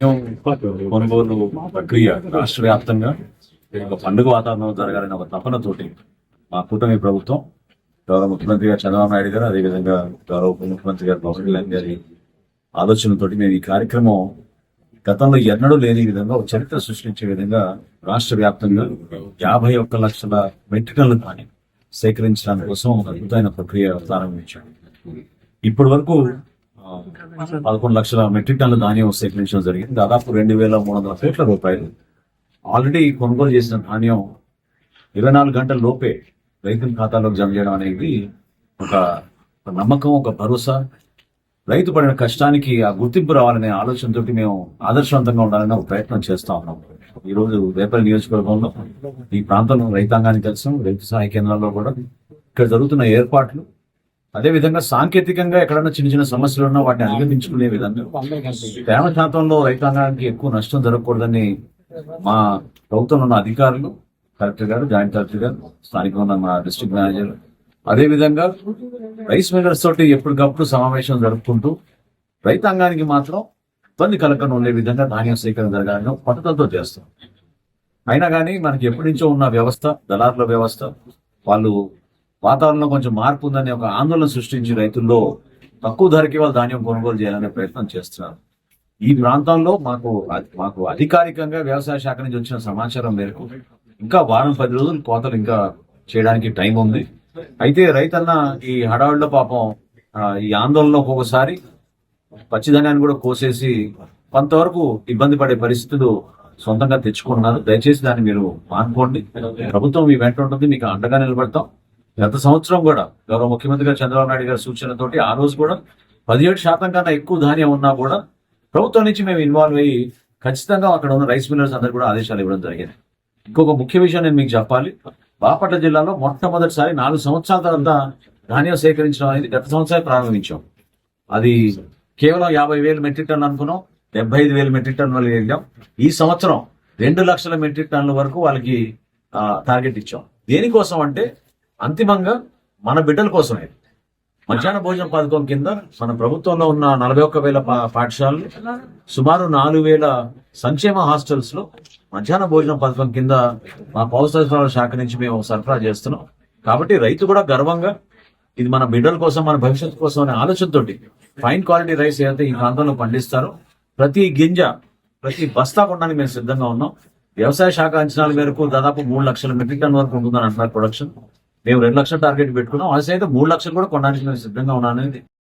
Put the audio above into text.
కొనుగోలు ప్రక్రియ రాష్ట్ర వ్యాప్తంగా ఒక పండుగ వాతావరణం జరగాలని ఒక తపనతోటి మా కూటమి ప్రభుత్వం గౌరవ ముఖ్యమంత్రి గారు చంద్రబాబు నాయుడు గారు అదేవిధంగా గౌరవ ఉప ముఖ్యమంత్రి గారు పవన్ కళ్యాణ్ గారి ఆలోచనతోటి మేము ఈ కార్యక్రమం గతంలో ఎన్నడూ లేని విధంగా ఒక చరిత్ర సృష్టించే విధంగా రాష్ట్ర వ్యాప్తంగా యాభై ఒక్క లక్షల మెట్రిక్ టన్నుల సేకరించడానికి కోసం ఒక అద్భుతమైన ప్రక్రియ ప్రారంభించాం. ఇప్పటి వరకు పదకొండు లక్షల మెట్రిక్ టన్ల ధాన్యం సేకరించడం జరిగింది. దాదాపు రెండు వేల మూడు వందల కోట్ల రూపాయలు. ఆల్రెడీ కొనుగోలు చేసిన ధాన్యం ఇరవై నాలుగు గంటల లోపే రైతుల ఖాతాలోకి జమ చేయడం అనేది ఒక నమ్మకం ఒక భరోసా. రైతు పడిన కష్టానికి ఆ గుర్తింపు రావాలనే ఆలోచనతో మేము ఆదర్శవంతంగా ఉండాలని ఒక ప్రయత్నం చేస్తా ఉన్నాం. ఈ రోజు రేపల్లి నియోజకవర్గంలో ఈ ప్రాంతంలో రైతాంగానికి తెలుసు రైతు సహాయ కేంద్రాల్లో కూడా ఇక్కడ జరుగుతున్న ఏర్పాట్లు అదే విధంగా సాంకేతికంగా ఎక్కడన్నా చిన్న చిన్న సమస్యలు ఉన్నా వాటిని అధిగమించుకునే విధంగా తేమ శాతంలో రైతాంగానికి ఎక్కువ నష్టం జరగకూడదని మా ప్రభుత్వంలో ఉన్న అధికారులు కలెక్టర్ గారు జాయింట్ కలెక్టర్ గారు స్థానికంగా ఉన్న మా డిస్ట్రిక్ట్ మేనేజర్ అదే విధంగా రైస్ మిల్లర్స్ తోటి ఎప్పటికప్పుడు సమావేశం జరుపుకుంటూ రైతాంగానికి మాత్రం ఇబ్బంది కలగకుండా ఉండే విధంగా ధాన్యం సేకరణ జరగాలని పట్టుదలతో చేస్తాం. అయినా కానీ మనకి ఎప్పటి నుంచో ఉన్న వ్యవస్థ దళారుల వ్యవస్థ వాళ్ళు వాతావరణంలో కొంచెం మార్పు ఉందని ఒక ఆందోళన సృష్టించి రైతుల్లో తక్కువ ధరకి వాళ్ళు ధాన్యం కొనుగోలు చేయాలనే ప్రయత్నం చేస్తున్నారు. ఈ ప్రాంతంలో మాకు మాకు అధికారికంగా వ్యవసాయ శాఖ నుంచి వచ్చిన సమాచారం మేరకు ఇంకా వారం పది రోజులు కోతలు ఇంకా చేయడానికి టైం ఉంది. అయితే రైతన్న ఈ హడావుడిలో పాపం ఈ ఆందోళనలో ఒక్కొక్కసారి పచ్చిధాన్యాన్ని కూడా కోసేసి కొంతవరకు ఇబ్బంది పడే పరిస్థితులు సొంతంగా తెచ్చుకుంటున్నారు. దయచేసి దాన్ని మీరు మానుకోండి. ప్రభుత్వం మీ వెంట ఉంటుంది. మీకు అండగా నిలబడతాం. గత సంవత్సరం కూడా గౌరవ ముఖ్యమంత్రి గారు చంద్రబాబు నాయుడు గారి సూచనతోటి ఆ రోజు కూడా పదిహేడు శాతం కన్నా ఎక్కువ ధాన్యం ఉన్నా కూడా ప్రభుత్వం నుంచి మేము ఇన్వాల్వ్ అయ్యి ఖచ్చితంగా అక్కడ ఉన్న రైస్ మిల్లర్స్ అందరు కూడా ఆదేశాలు ఇవ్వడం జరిగింది. ఇంకొక ముఖ్య విషయం నేను మీకు చెప్పాలి. బాపట్ల జిల్లాలో మొట్టమొదటిసారి నాలుగు సంవత్సరాల తర్వాత ధాన్యం సేకరించడం అనేది గత సంవత్సరం ప్రారంభించాం. అది కేవలం యాభై వేలు మెట్రిక్ టన్ అనుకున్నాం డెబ్బై ఐదు వేలు మెట్రిక్ వాళ్ళు వెళ్ళాం. ఈ సంవత్సరం రెండు లక్షల మెట్రిక్ టన్నుల వరకు వాళ్ళకి టార్గెట్ ఇచ్చాం. దేనికోసం అంటే అంతిమంగా మన బిడ్డల కోసమే. మధ్యాహ్న భోజన పథకం కింద మన ప్రభుత్వంలో ఉన్న నలభై ఒక్క వేల పాఠశాలలు సుమారు నాలుగు వేల సంక్షేమ హాస్టల్స్లో మధ్యాహ్న భోజన పథకం కింద మా పౌరసరఫరాల శాఖ నుంచి మేము సరఫరా చేస్తున్నాం. కాబట్టి రైతు కూడా గర్వంగా ఇది మన బిడ్డల కోసం మన భవిష్యత్తు కోసం అనే ఆలోచనతోటి ఫైన్ క్వాలిటీ రైస్ ఏదైతే ఈ ప్రాంతంలో పండిస్తారో ప్రతి గింజ ప్రతి బస్తా కొనడానికి మేము సిద్ధంగా ఉన్నాం. వ్యవసాయ శాఖ అంచనాల మేరకు దాదాపు మూడు లక్షల మెట్రిక్ టన్ వరకు ఉంటుందని అంటున్నారు ప్రొడక్షన్. మేము రెండు లక్షల టార్గెట్ పెట్టుకున్నాం. అసలు అయితే మూడు లక్షలు కూడా కొనడానికి మేము సిద్ధంగా ఉన్నాను అనేది